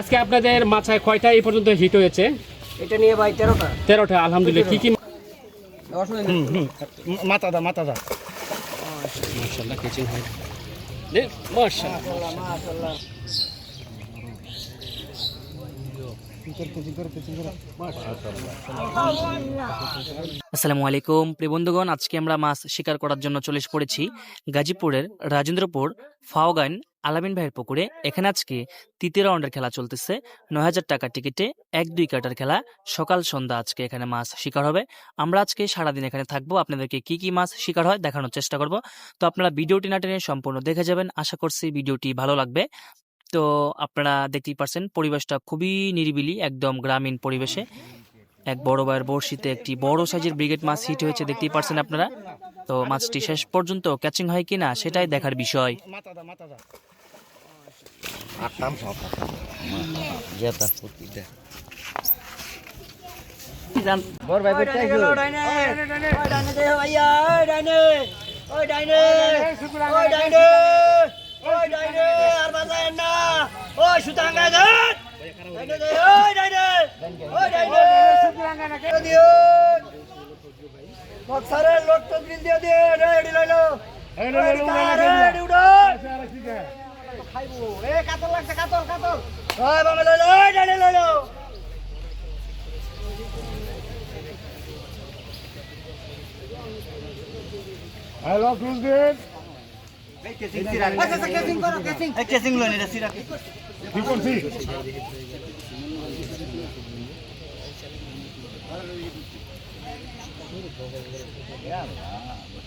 আজকে আপনাদের মাছায় কয়টা এই পর্যন্ত হিট হয়েছে? এটা নিয়ে ভাই তেরোটা। তেরোটা আলহামদুলিল্লাহ। কি কি মাথা দা মাথা দা মাশাআল্লাহ কেচিং হয় মাশাআল্লাহ। আসসালামু আলাইকুম প্রিয় বন্ধুগণ আজকে আমরা মাছ শিকার করার জন্য চলে পড়েছি গাজীপুরের রাজেন্দ্রপুর ফাওগান আলামিন ভাইয়ের পুকুরে এখানে আজকে তৃতীয় রাউন্ডের খেলা চলতেছে। নয় হাজার টাকার টিকিটে এক দুই কাটার খেলা। সকাল সন্ধ্যা আজকে এখানে মাছ শিকার হবে। আমরা আজকে সারাদিন এখানে থাকব। আপনাদেরকে কি কি মাছ শিকার হয় দেখানোর চেষ্টা করব। তো আপনারা ভিডিওটি না টেনে সম্পূর্ণ দেখে যাবেন। আশা করছি ভিডিওটি ভালো লাগবে। তো আপনারা দেখতেই পারছেন, পরিবেশটা খুবই নিরিবিলি, একদম গ্রামীণ পরিবেশে। এক বড় ভাইয়ের বড়শিতে একটি বড় সাইজের ব্রিগেড মাছ হিট হয়েছে, দেখতেই পারছেন আপনারা। তো মাছটি শেষ পর্যন্ত ক্যাচিং হয় কিনা সেটাই দেখার বিষয়। মাথা দা মাথা দা বড় ভাই বেটা ওই ডাইনে ওই ডাইনে দে ভাইয়া ওই ডাইনে ওই ডাইনে ওই ডাইনে ওই ডাইনে আর বাজায় না ওই সুতাঙ্গা দে ডাইনে দে ওই ডাইনে ওই ডাইনে সুতাঙ্গা না কে দিও মকসারে লোট তো দিল দিয়ে দে। রেডি লইলো রেডি উড়ো খাইবো। এ কাতল লাগছে কাতল কাতল। ওই বাবা লইলো ওই ডাইনে লইলো হ্যালো ক্রুজ গেট কি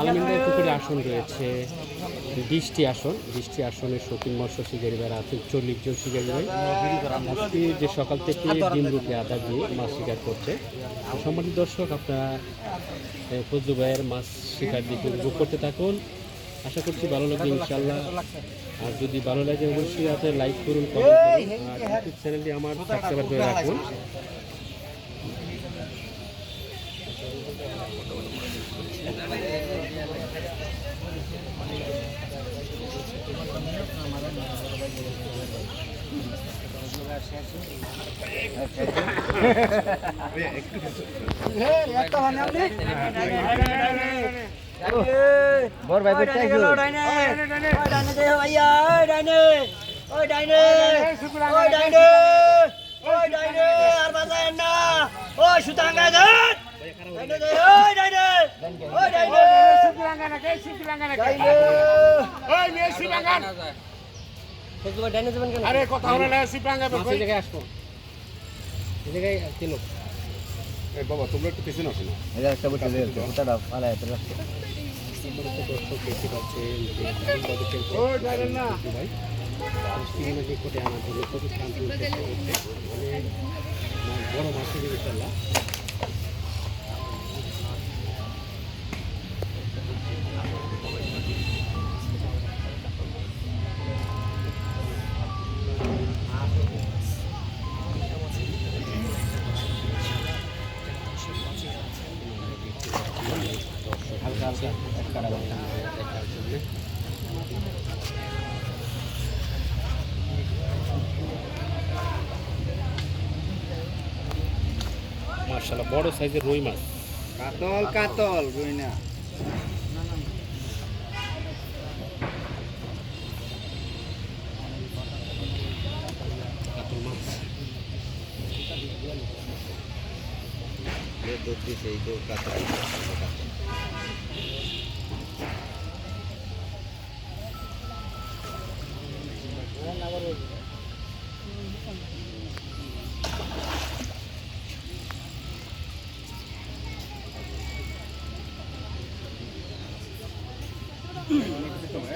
আলমিনদের পুকুরে আসন রয়েছে। বিশটি আসন বিশটি আসনে শৌখিন মৎস্য শিকারী ভাইরা আছেন চল্লিশ জন শিকারী ভাই আজকে যে সকাল থেকে ডিম রুটে, আদা দিয়ে মাছ শিকার করছে। সম্মানিত দর্শক, আপনারা ফজলু ভাইয়ের মাছ শিকার দিকে উপভোগ করতে থাকুন। আশা করছি ভালো লাগবে ইনশাল্লাহ আর যদি ভালো লাগে অবশ্যই আপনি লাইক করুন কমেন্ট করুন। আর ইউটিউব চ্যানেলটি আমার সাবস্ক্রাইব করে রাখুন। বড় ভাই কি ওই ডাইনে ডাইনে দে ভাইয়া ওই ডাইনে ওই ডাইনে ওই ডাইনে ওই ডাইনে আর বাজায় না। ওই সুতাঙ্গা দে ডাইনে দে ওই ডাইনে ওই ডাইনে ডাইনে ওই মেসি বাগান ফেসবুকে ডাইনে যাবেন কেন? আরে কথা হলো না সিপাঙ্গা মাছ এই জায়গায় কিলো বাবা তোমরা একটু পিছনে আসো না। দর্শক দেখতে যে ভাই আনার জন্য চেষ্টা করছে অনেক মানে বড় মাছ ইনশাল্লাহ মাশাআল্লাহ বড় সাইজের রুই মাছ কাতল কাতল রুই না दो पीस है दो का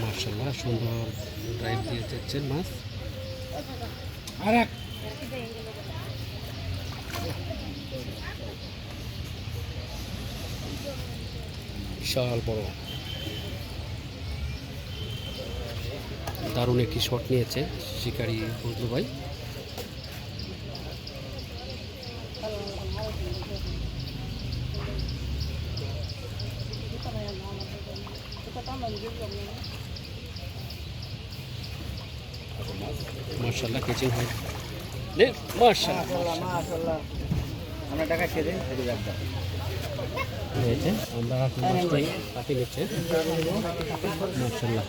মার্শাল্লাহ সুন্দর ড্রাইভ দিয়ে যাচ্ছেন মাছ। আর এক। বিশাল বড়। দারুণ একটি শট নিয়েছে শিকারি বন্ধু ভাই মার্শাল্লাহ কেচিং হয় দে মার্শাল্লাহ মাশাআল্লাহ। আমরা টাকা খেয়ে দিন এই ব্যাগটা হয়েছে আমরা মাছটি নিচ্ছে মার্শাল্লাহ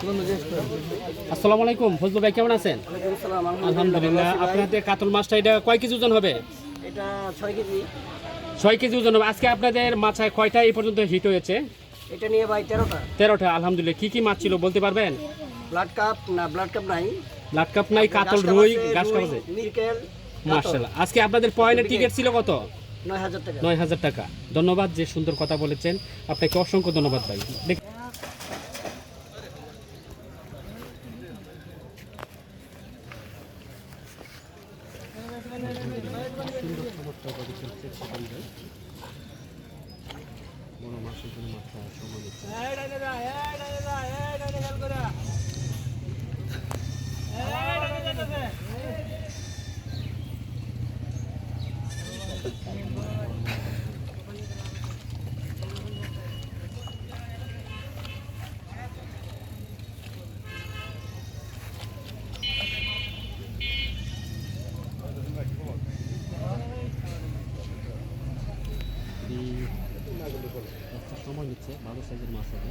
আসসালামু আলাইকুম ফজলু ভাই কেমন আছেন? আলহামদুলিল্লাহ আপনাদের কাতল মাছটা এটা কয় কেজি ওজন হবে? এটা ছয় কেজি। ছয় কেজি ওজন হবে। আজকে আপনাদের মাছায় কয়টা এই পর্যন্ত হিট হয়েছে? এটা নিয়ে ভাই তেরোটা। তেরোটা আলহামদুলিল্লাহ। কি কি মাছ ছিল বলতে পারবেন? ব্লাড কাপ না ব্লাড কাপ নাই। লাট কাপ নাই কাতল রুই গাছ কাপ আছে। মিরকেল মার্শাল্লাহ আজকে আপনাদের পয়েন্টের টিকিট ছিল কত? নয় হাজার টাকা। ধন্যবাদ যে সুন্দর কথা বলেছেন। আপনাকে অসংখ্য ধন্যবাদ ভাই। দেখ- বড় মাছের জন্য মাথা সমান এই একটা সময় নিচ্ছে ভালো সাইজের মাছ হবে।